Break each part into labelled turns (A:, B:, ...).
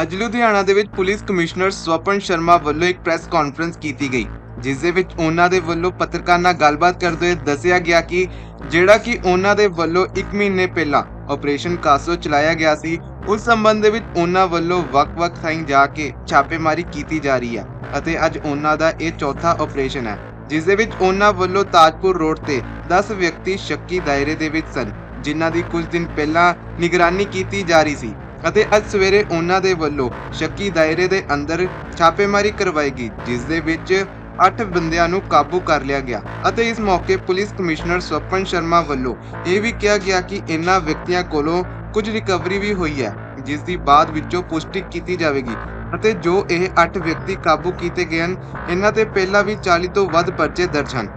A: ਅੱਜ ਲੁਧਿਆਣਾ ਦੇ ਵਿੱਚ ਪੁਲਿਸ ਕਮਿਸ਼ਨਰ ਸਵਪਨ ਸ਼ਰਮਾ ਵੱਲੋਂ ਇੱਕ ਪ੍ਰੈਸ ਕਾਨਫਰੰਸ ਕੀਤੀ ਗਈ, ਜਿਸ ਦੇ ਵਿੱਚ ਉਹਨਾਂ ਦੇ ਵੱਲੋਂ ਪੱਤਰਕਾਰ ਨਾਲ ਗੱਲਬਾਤ ਕਰਦੇ ਹੋਏ ਦੱਸਿਆ ਗਿਆ ਕਿ ਜਿਹੜਾ ਕਿ ਉਹਨਾਂ ਦੇ ਵੱਲੋਂ 1 ਮਹੀਨੇ ਪਹਿਲਾਂ ਆਪਰੇਸ਼ਨ ਕਾਸੋ ਚਲਾਇਆ ਗਿਆ ਸੀ, ਉਸ ਸੰਬੰਧ ਦੇ ਵਿੱਚ ਉਹਨਾਂ ਵੱਲੋਂ ਵੱਖ-ਵੱਖ ਥਾਈਂ ਜਾ ਕੇ ਛਾਪੇਮਾਰੀ ਕੀਤੀ ਜਾ ਰਹੀ ਹੈ ਅਤੇ ਅੱਜ ਉਹਨਾਂ ਦਾ ਇਹ ਚੌਥਾ ਆਪਰੇਸ਼ਨ ਹੈ, ਜਿਸ ਦੇ ਵਿੱਚ ਉਹਨਾਂ ਵੱਲੋਂ ਤਾਜਪੁਰ ਰੋਡ ਤੇ 10 ਵਿਅਕਤੀ ਸ਼ੱਕੀ ਦਾਇਰੇ ਦੇ ਵਿੱਚ ਸਨ, ਜਿਨ੍ਹਾਂ ਦੀ ਕੁਝ ਦਿਨ ਪਹਿਲਾਂ ਨਿਗਰਾਨੀ ਕੀਤੀ ਜਾ ਰਹੀ ਸੀ। ਅਤੇ ਅੱਜ ਸਵੇਰੇ ਉਹਨਾਂ ਦੇ ਵੱਲੋਂ ਸ਼ੱਕੀ ਦਾਇਰੇ ਦੇ ਅੰਦਰ ਛਾਪੇਮਾਰੀ ਕਰਵਾਈ ਗਈ, ਜਿਸ ਦੇ ਵਿੱਚ 8 ਬੰਦਿਆਂ ਨੂੰ ਕਾਬੂ ਕਰ ਲਿਆ ਗਿਆ ਅਤੇ ਇਸ ਮੌਕੇ ਪੁਲਿਸ ਕਮਿਸ਼ਨਰ ਸਵਪਨ ਸ਼ਰਮਾ ਵੱਲੋਂ ਇਹ ਵੀ ਕਿਹਾ ਗਿਆ ਕਿ ਇਨ੍ਹਾਂ ਵਿਅਕਤੀਆਂ ਕੋਲੋਂ ਕੁਝ ਰਿਕਵਰੀ ਵੀ ਹੋਈ ਹੈ, ਜਿਸ ਦੀ ਬਾਅਦ ਵਿੱਚੋਂ ਪੁਸ਼ਟੀ ਕੀਤੀ ਜਾਵੇਗੀ ਅਤੇ ਜੋ ਇਹ 8 ਵਿਅਕਤੀ ਕਾਬੂ ਕੀਤੇ ਗਏ ਹਨ, ਇਹਨਾਂ ਤੇ ਪਹਿਲਾਂ ਵੀ 40 ਤੋਂ ਵੱਧ ਪਰਚੇ ਦਰਜ ਹਨ।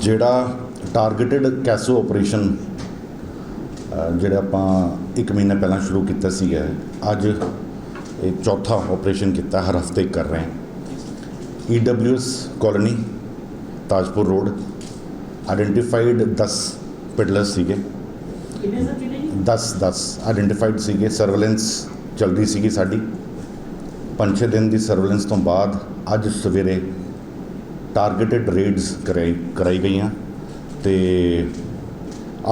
B: ਜਿਹੜਾ ਟਾਰਗੇਟਡ ਕੈਸੋ ਆਪਰੇਸ਼ਨ ਜਿਹੜਾ ਆਪਾਂ 1 ਮਹੀਨਾ ਪਹਿਲਾਂ ਸ਼ੁਰੂ ਕੀਤਾ ਸੀਗਾ ਅੱਜ ਇਹ ਚੌਥਾ ਆਪਰੇਸ਼ਨ ਕੀਤਾ ਹਰ ਹਫ਼ਤੇ ਕਰ ਰਹੇ ਹਾਂ। EWS colony Tajpur road identified 10 peddlers ਸੀਗੇ।
C: ਕਿੰਨੇ ਸਰ ਕਿੰਨੇ ਜੀ?
B: 10 10 ਆਇਡੈਂਟੀਫਾਈਡ ਸੀਗੇ ਸਰਵੇਲੈਂਸ ਚੱਲ ਰਹੀ ਸੀਗੀ ਸਾਡੀ। ਪੰਜ ਛੇ ਦਿਨ ਦੀ ਸਰਵੇਲੈਂਸ ਤੋਂ ਬਾਅਦ ਅੱਜ ਸਵੇਰੇ ਟਾਰਗੇਟਡ ਰੇਡਸ ਕਰਾਈ ਕਰਾਈ ਗਈਆਂ। ਤੇ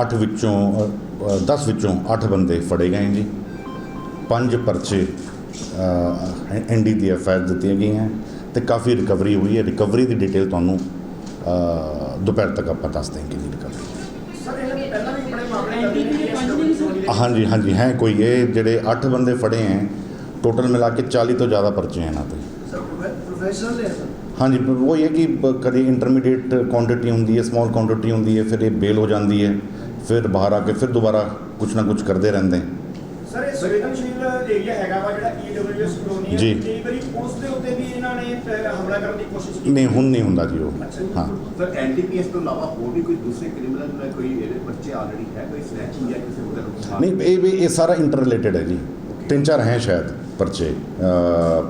B: 8 ਵਿੱਚੋਂ 10 ਵਿੱਚੋਂ 8 ਬੰਦੇ ਫੜੇ ਗਏ ਜੀ। ਪੰਜ ਪਰਚੇ ਐਨਡੀ ਦੀ ਐਫਆਈਆਰ ਦਿੱਤੀਆਂ ਗਈਆਂ। ਤੇ ਕਾਫੀ ਰਿਕਵਰੀ ਹੋਈ ਹੈ। ਰਿਕਵਰੀ ਦੀ ਡਿਟੇਲ ਤੁਹਾਨੂੰ ਅ, ਦੁਪਹਿਰ ਤੱਕ ਆਪਾਂ ਦੱਸ ਦੇਂਗੇ ਜੀ ਰਿਕਵਰੀ ਹਾਂਜੀ ਹਾਂਜੀ ਹੈ ਕੋਈ। ਇਹ ਜਿਹੜੇ 8 ਬੰਦੇ ਫੜੇ ਹੈ ਟੋਟਲ ਮਿਲਾ ਕੇ 40 ਤੋਂ ਜ਼ਿਆਦਾ ਪਰਚੇ ਹੈ ਇਹਨਾਂ ਤੇ।
D: ਸਰ ਪ੍ਰੋਫੈਸ਼ਨਲ ਹੈ
B: ਹਾਂਜੀ ਪਰ ਉਹ ਇਹ ਹੈ ਕਿ ਕਦੇ ਇੰਟਰਮੀਡੀਏਟ ਕੁਆਂਟੀਟੀ ਹੁੰਦੀ ਹੈ ਸਮਾਲ ਕੁਆਂਟੀਟੀ ਹੁੰਦੀ ਹੈ ਫਿਰ ਇਹ ਬੇਲ ਹੋ ਜਾਂਦੀ ਹੈ। ਫਿਰ ਬਾਹਰ ਆ ਕੇ ਫਿਰ ਦੁਬਾਰਾ ਕੁਝ ਨਾ ਕੁਝ ਕਰਦੇ ਰਹਿੰਦੇ।
D: ਸਰ ਇਹ ਸੰਵੇਦਨਸ਼ੀਲ ਏਰੀਆ ਹੈਗਾ ਵਾ ਜਿਹੜਾ ਈਡਬਲਯੂਐਸ ਕਲੋਨੀ ਹੈ
B: ਜੀ।
D: ਕਈ ਵਾਰੀ ਉਸ ਦੇ ਉੱਤੇ ਵੀ ਇਹਨਾਂ ਨੇ ਅਹ, ਹਮਲਾ ਕਰਨ ਦੀ ਕੋਸ਼ਿਸ਼ ਕੀਤੀ।
B: ਨਹੀਂ ਹੁਣ ਨਹੀਂ ਹੁੰਦਾ ਜੀ ਉਹ। ਹਾਂ।
E: ਸਰ ਐਨਡੀਪੀਐਸ ਤੋਂ ਇਲਾਵਾ ਹੋਰ ਵੀ ਕੋਈ ਦੂਸਰੇ ਕ੍ਰਿਮੀਨਲ ਦਾ ਕੋਈ ਇਹਦੇ ਬੱਚੇ ਆਲਰੇਡੀ ਹੈ ਕੋਈ ਸਨੈਚਿੰਗ ਜਾਂ ਕਿਸੇ ਹੋਰ ਤਰ੍ਹਾਂ
B: ਨਹੀਂ ਇਹ ਵੀ ਇਹ ਸਾਰਾ ਇੰਟਰ ਰਿਲੇਟਡ ਹੈ ਜੀ। ਤਿੰਨ ਚਾਰ ਹੈ ਸ਼ਾਇਦ ਪਰਚੇ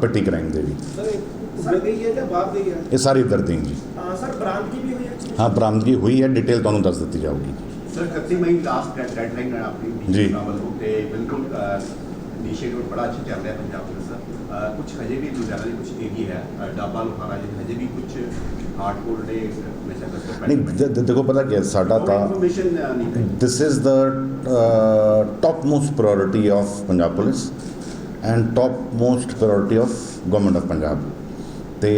B: ਪਿੱਟੀ ਕ੍ਰਾਈਮ ਦੇ ਵੀ।
D: ਸਰ ਇਹ ਗਈ ਹੈ ਜਾਂ ਬਾਹਰ ਗਈ ਹੈ?
B: ਇਹ ਸਾਰੀ ਦਰਦਿੰਗ ਜੀ।
D: ਹਾਂ ਸਰ ਬਰਾਮਦਗੀ ਵੀ ਹੋਈ ਹੈ?
B: ਹਾਂ ਬਰਾਮਦਗੀ ਹੋਈ ਹੈ ਡਿਟੇਲ ਤੁਹਾਨੂੰ ਦੱਸ ਦਿੱਤੀ ਜਾਊਗੀ।
E: ਸਰ 31 ਮਈ ਲਾਸਟ ਡੈਡਲਾਈਨ ਹੈ ਆਪਣੀ
B: ਜੀ।
E: ਵੱਲੋਂ ਤੇ ਬਿਲਕੁਲ ਇਨੀਸ਼ੀਏਟਿਵ ਬੜਾ ਅੱਛਾ ਚੱਲ ਰਿਹਾ ਪੰਜਾਬ ਵਿੱਚ ਸਰ ਕੁਝ ਹਜੇ ਵੀ ਲੁਧਿਆਣਾ ਦੇ ਕੁਝ ਏਰੀਆ ਹੈ ਡਾਬਾ ਲੋਹਾਰਾ ਜਿਹੇ ਹਜੇ ਵੀ ਕੁਝ ਹਾਰਡਕੋਰ ਦੇ ਨਸ਼ਾ ਤਸਕਰ
B: ਨਹੀਂ ਦ- ਦ- ਦੇਖੋ ਪਤਾ ਕੀ ਸਾਡਾ ਤਾਂ
E: ਹੈ।
B: this is the uh, topmost priority of Punjab Police and topmost priority of Government of Punjab. ਤੇ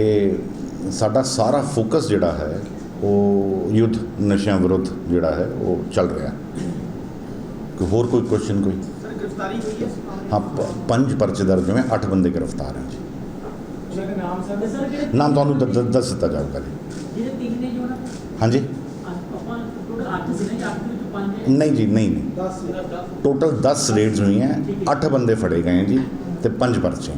B: ਸਾਡਾ ਸਾਰਾ ਫੋਕਸ ਜਿਹੜਾ ਹੈ ਉਹ ਯੁੱਧ ਨਸ਼ਿਆਂ ਵਿਰੁੱਧ ਜਿਹੜਾ ਹੈ ਉਹ ਚੱਲ ਰਿਹਾ। ਕੋਈ ਹੋਰ ਕੋਈ ਕੁਐਸਚਨ ਕੋਈ?
D: ਗ੍ਰਿਫਤਾਰੀ ਹੋਈ ਹੈ?
B: ਪੰਜ ਪਰਚੇ ਦਰਜ ਹੋਏ ਅੱਠ ਬੰਦੇ ਗ੍ਰਿਫਤਾਰ ਹਨ ਜੀ
D: ਉਹਨਾਂ ਦੇ ਨਾਮ ਸਰ?
B: ਤੁਹਾਨੂੰ ਦੱਸ ਦਿੱਤਾ ਜਾਊਗਾ ਜੀ।
C: ਜਿਹੜੇ ਤਿੰਨ ਨੇ ਜੋ
B: ਹਾਂਜੀ?
C: ਆਪਾਂ ਟੋਟਲ 8 ਸੀ ਨਾ ਜੀ 8 ਵਿੱਚ 5
B: ਨਹੀਂ ਜੀ ਨਹੀਂ ਨਹੀਂ।
D: 10
B: ਟੋਟਲ 10 ਰੇਡਸ ਹੋਈਆਂ 8 ਬੰਦੇ ਫੜੇ ਗਏ ਜੀ ਤੇ ਪੰਜ ਪਰਚੇ।